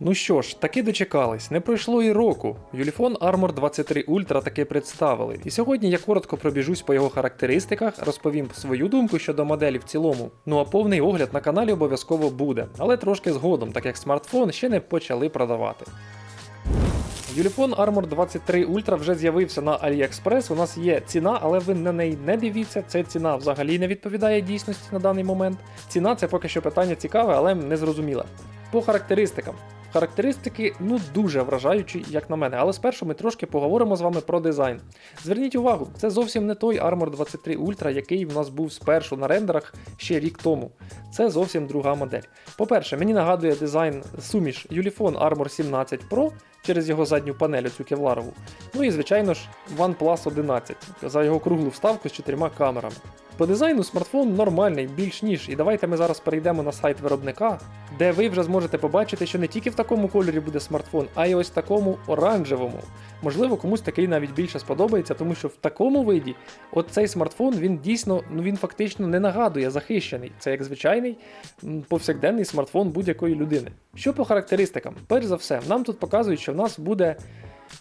Ну що ж, таки дочекались, не пройшло і року. Юліфон Armor 23 Ultra таки представили. І сьогодні я коротко пробіжусь по його характеристиках, розповім свою думку щодо моделі в цілому. Ну а повний огляд на каналі обов'язково буде, але трошки згодом, так як смартфон ще не почали продавати. Юліфон Armor 23 Ultra вже з'явився на AliExpress. У нас є ціна, але ви на неї не дивіться. Ця ціна взагалі не відповідає дійсності на даний момент. Ціна це поки що питання цікаве, але не зрозуміле. По характеристикам. Характеристики ну дуже вражаючі, як на мене, але спершу ми трошки поговоримо з вами про дизайн. Зверніть увагу, це зовсім не той Armor 23 Ultra, який в нас був спершу на рендерах ще рік тому. Це зовсім друга модель. По-перше, мені нагадує дизайн суміш Ulefone Armor 17 Pro через його задню панель, цю кевларову. Ну і звичайно ж OnePlus 11 за його круглу вставку з чотирма камерами. По дизайну смартфон нормальний, більш ніж, і давайте ми зараз перейдемо на сайт виробника, де ви вже зможете побачити, що не тільки в такому кольорі буде смартфон, а й ось такому оранжевому. Можливо, комусь такий навіть більше сподобається, тому що в такому виді от смартфон він дійсно, ну він фактично не нагадує захищений. Це як звичайний повсякденний смартфон будь-якої людини. Що по характеристикам? Перш за все, нам тут показують, що в нас буде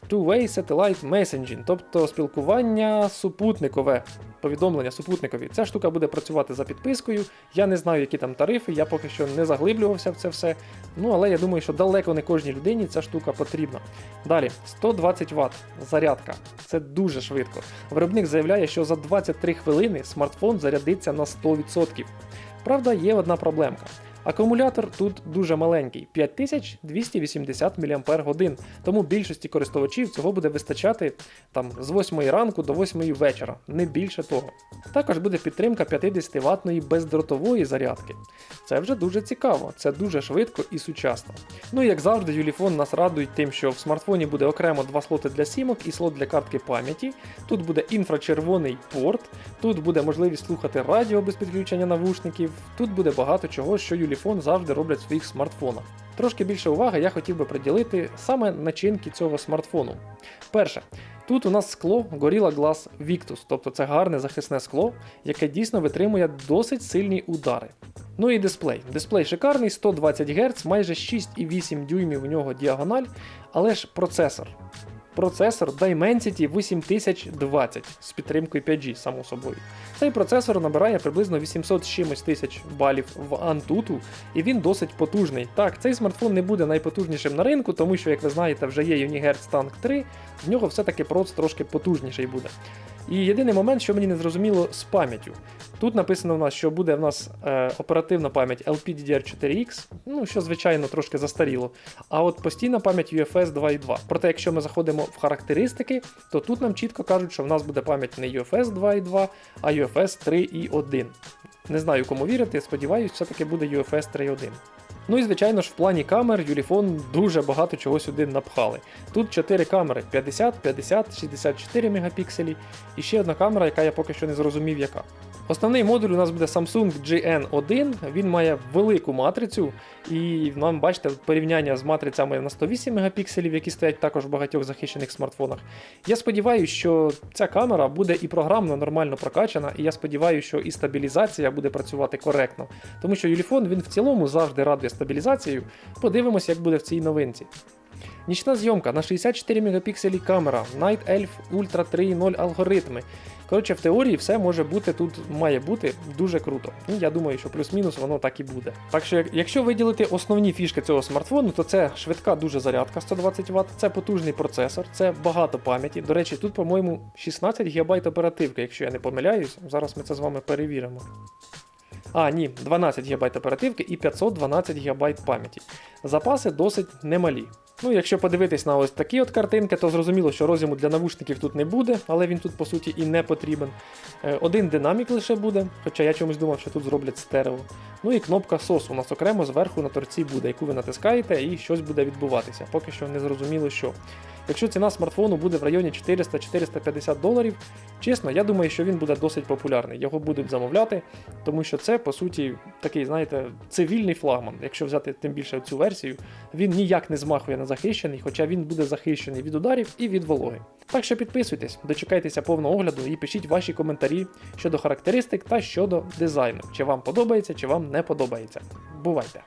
Two-Way Satellite Messaging, тобто спілкування супутникове, повідомлення супутникові. Ця штука буде працювати за підпискою. Я не знаю, які там тарифи, я поки що не заглиблювався в це все. Ну але я думаю, що далеко не кожній людині ця штука потрібна. Далі, 120 Вт зарядка. Це дуже швидко. Виробник заявляє, що за 23 хвилини смартфон зарядиться на 100%. Правда, є одна проблемка. Акумулятор тут дуже маленький 5280 мАч, тому більшості користувачів цього буде вистачати там з 8 ранку до 8 вечора, не більше того. Також буде підтримка 50 ватної бездротової зарядки. Це вже дуже цікаво, це дуже швидко і сучасно. Ну і як завжди, Юліфон нас радують тим, що в смартфоні буде окремо два слоти для сімок і слот для картки пам'яті. Тут буде інфрачервоний порт, тут буде можливість слухати радіо без підключення навушників, тут буде багато чого, що Юліфон завжди роблять в своїх смартфонах. Трошки більше уваги я хотів би приділити саме начинки цього смартфону. Перше, тут у нас скло Gorilla Glass Victus, тобто це гарне захисне скло, яке дійсно витримує досить сильні удари. Ну і дисплей. Дисплей шикарний, 120 Гц, майже 6,8 дюймів у нього діагональ, але ж процесор. Процесор Dimensity 8020 з підтримкою 5G, само собою. Цей процесор набирає приблизно 800 з чимось тисяч балів в Antutu, і він досить потужний. Так, цей смартфон не буде найпотужнішим на ринку, тому що, як ви знаєте, вже є Unihertz Tank 3, в нього все-таки проц трошки потужніший буде. І єдиний момент, що мені не зрозуміло з пам'яттю. Тут написано в нас, що буде в нас е, оперативна пам'ять LPDDR4X, ну що звичайно трошки застаріло. А от постійна пам'ять UFS 2.2. Проте, якщо ми заходимо в характеристики, то тут нам чітко кажуть, що в нас буде пам'ять не UFS 2.2, а UFS 3.1. Не знаю, кому вірити, сподіваюсь, все-таки буде UFS 3.1. Ну і звичайно ж, в плані камер Юліфон дуже багато чого сюди напхали. Тут 4 камери 50, 50, 64 мегапікселі, і ще одна камера, яка я поки що не зрозумів яка. Основний модуль у нас буде Samsung GN1, він має велику матрицю, і нам бачите порівняння з матрицями на 108 мегапікселів, які стоять також в багатьох захищених смартфонах. Я сподіваюся, що ця камера буде і програмно нормально прокачана, і я сподіваюся, що і стабілізація буде працювати коректно. Тому що Юліфон він в цілому завжди радує стабілізацією. Подивимось, як буде в цій новинці. Нічна зйомка на 64 мегапікселі камера, Night Elf Ultra 3.0 алгоритми. Коротше, в теорії все може бути тут, має бути дуже круто. І я думаю, що плюс-мінус воно так і буде. Так що, якщо виділити основні фішки цього смартфону, то це швидка дуже зарядка 120 Вт, це потужний процесор, це багато пам'яті. До речі, тут, по-моєму, 16 ГБ оперативки, якщо я не помиляюсь. Зараз ми це з вами перевіримо. А, ні, 12 ГБ оперативки і 512 ГБ пам'яті. Запаси досить немалі. Ну, якщо подивитись на ось такі от картинки, то зрозуміло, що розіму для навушників тут не буде, але він тут по суті і не потрібен. Е, Один динамік лише буде, хоча я чомусь думав, що тут зроблять стерео. Ну і кнопка SOS у нас окремо зверху на торці буде, яку ви натискаєте, і щось буде відбуватися. Поки що не зрозуміло що. Якщо ціна смартфону буде в районі 400-450 доларів, чесно, я думаю, що він буде досить популярний. Його будуть замовляти, тому що це, по суті, такий, знаєте, цивільний флагман. Якщо взяти тим більше цю версію, він ніяк не змахує на захищений, хоча він буде захищений від ударів і від вологи. Так що підписуйтесь, дочекайтеся повного огляду і пишіть ваші коментарі щодо характеристик та щодо дизайну, чи вам подобається, чи вам не подобається. Бувайте!